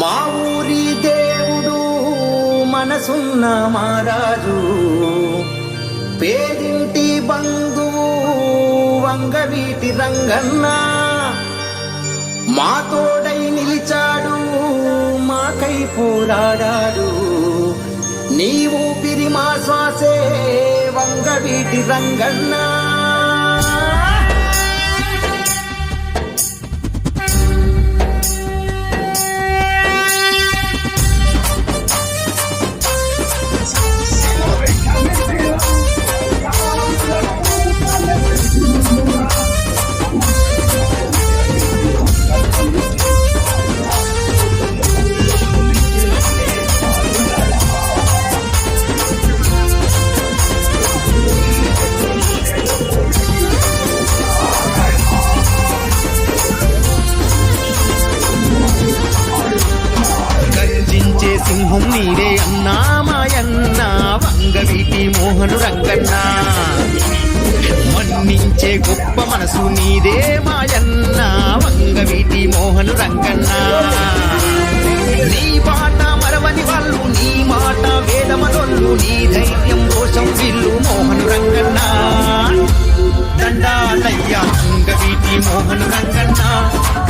మా ఊరి దేవుడు మనసున్న మహారాజు పేదింటి బంధువు వంగవీటి రంగన్న. మా తోడై నిలిచాడు మాకై పోరాడాడు. నీవు పిరి మా శ్వాసే వంగవీటి రంగన్నా. కన్నా. మన్నించే గొప్ప మనసు నీదే మాయన్న. వంగవీటి మోహను రంగన్న. నీ పాట మరవని వాళ్ళు నీ మాట వేదమనొల్లు నీ ధైర్యం దోషం విల్లు మోహను రంగన్న. దండాలయ్య అంగవీటి మోహను రంగన్న.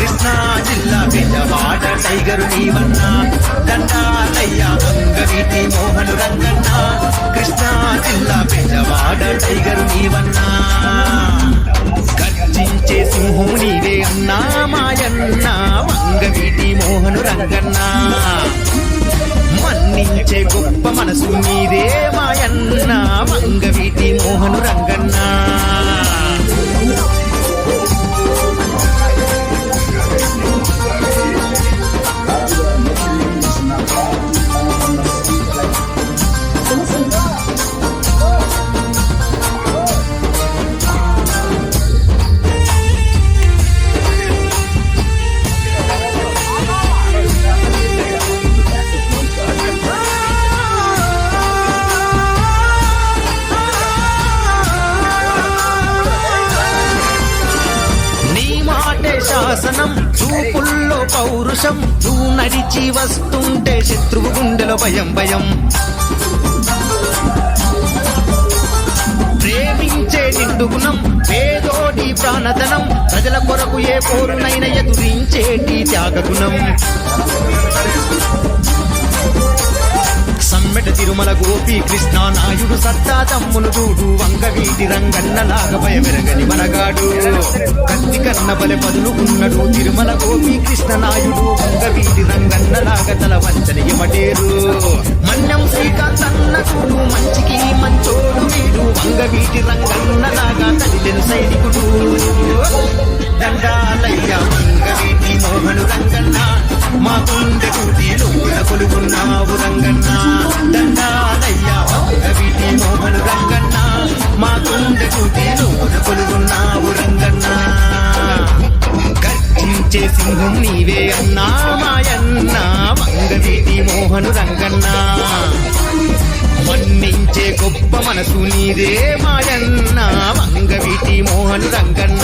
కృష్ణా జిల్లా బెజవాడ టైగరు నీవన్న. దండాలయ్య అంగవీటి మోహను రంగన్న. కృష్ణ జిల్లా పెద్దవాడ టైగర్ నీవన్నా. గర్జించే సింహం నీవే అన్నా మాయన్న వంగవీటి మోహను రంగన్నా. మన్నించే గొప్ప మనసు నీదే మాయన్న మంగవీటి మోహను రంగన్నా. పౌరుషం. నువ్వు నడిచి వస్తుంటే శత్రువు గుండెలో భయం భయం. ప్రేమించే నిండు గుణం పేదోడి ప్రాణధనం. ప్రజల కొరకు ఏ పోరునైన ఎదురించేటి త్యాగగుణం. సమ్మెట తిరుమల గోపి కృష్ణ నాయుడు సత్తా తమ్మును చూడు వంగవీటి రంగన్న నాగభయ మెరగని మనగాడు కత్తి కన్న బలె బదులుకున్నడు తిరుమల గోపి కృష్ణ నాయుడు వంగవీటి రంగన్న నాగతల వంచని ఇమటేరు మన్యం శ్రీకాంత్ అన్న చూడు మంచికి మంచోడు వీడు వంగవీటి రంగన్న నాగా తల్లిని సైనికుడు. దండాలయ్య వంగవీటి మోహను రంగన్న మా గుండె కూటిలో కొలుగున్నావు రంగన్న. దండాలయ్య. వంగవీటి మోహను రంగన్న మా గుండె కూటిలో కొలుగున్నావు రంగన్న. గర్జించే సింహం నీవే అన్నా మాయన్న మంగవీటి మోహను రంగన్న. మన్నించే గొప్ప మనసు నీదే మాయన్న మంగవీటి మోహను రంగన్న.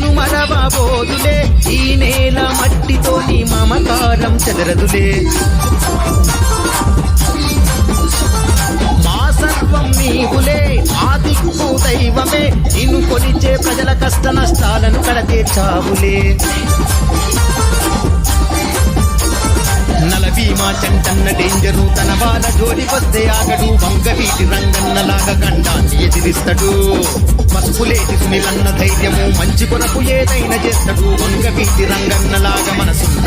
నేను మరవబోదులే ఈ నేల మట్టితో నీ మమకారం చెదరదులే. మా సర్వం నీవులే మా దిక్కు దైవమే నిన్ను కొలిచే ప్రజల కష్ట నష్టాలను కడతే చావులే. నలభీమా చంటన్న డేంజరు తన వాళ్ళ జోలికొస్తే ఆగడు వంగవీటి రంగన్నలాగా గండాన్ని ఎదిరిస్తాడు. పసుపులేటి సునిలన్న ధైర్యము. మంచి కొనకు ఏదైనా చేస్తాడు. వంగవీటి రంగన్నలాగా మనసు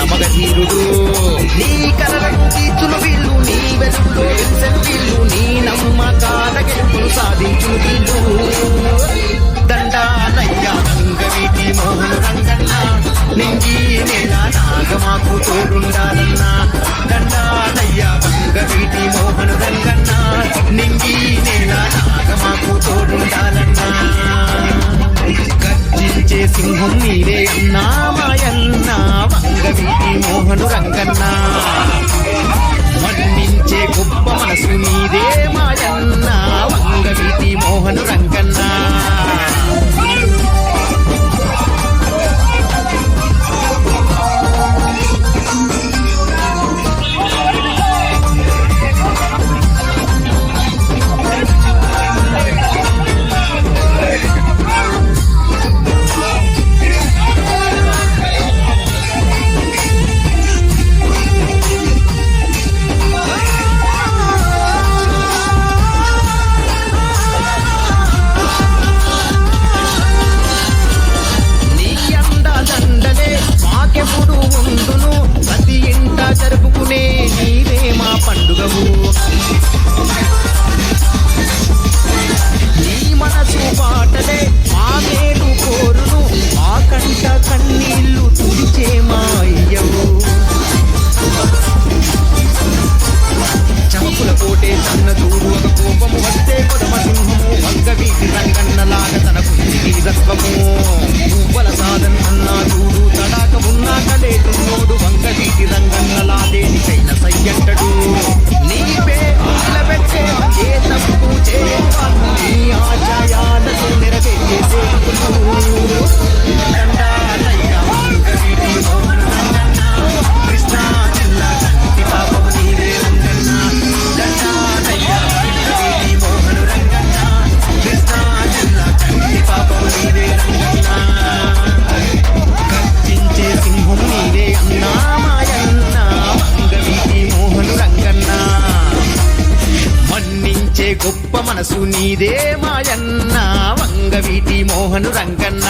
గొప్ప మనసు నీదే మాయన్న వంగ వీటి మోహను రంగన్న.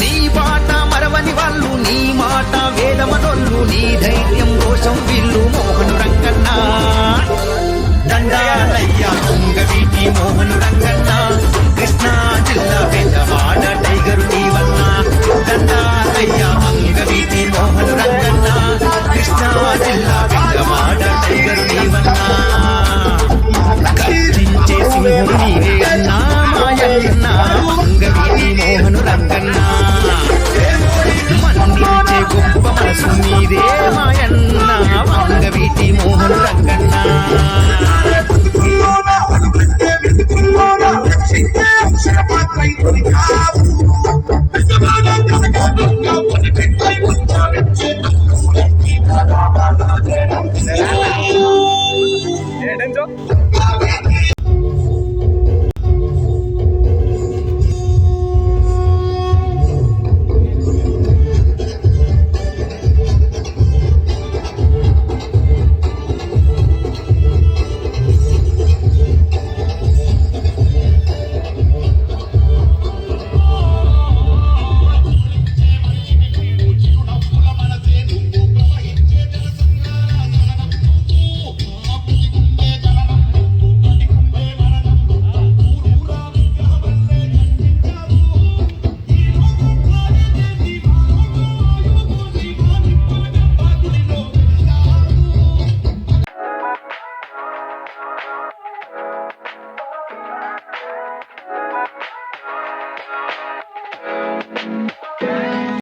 నీ పాట మరవని వాళ్ళు నీ మాట వేదమనోళ్ళు నీ ధైర్యం రోష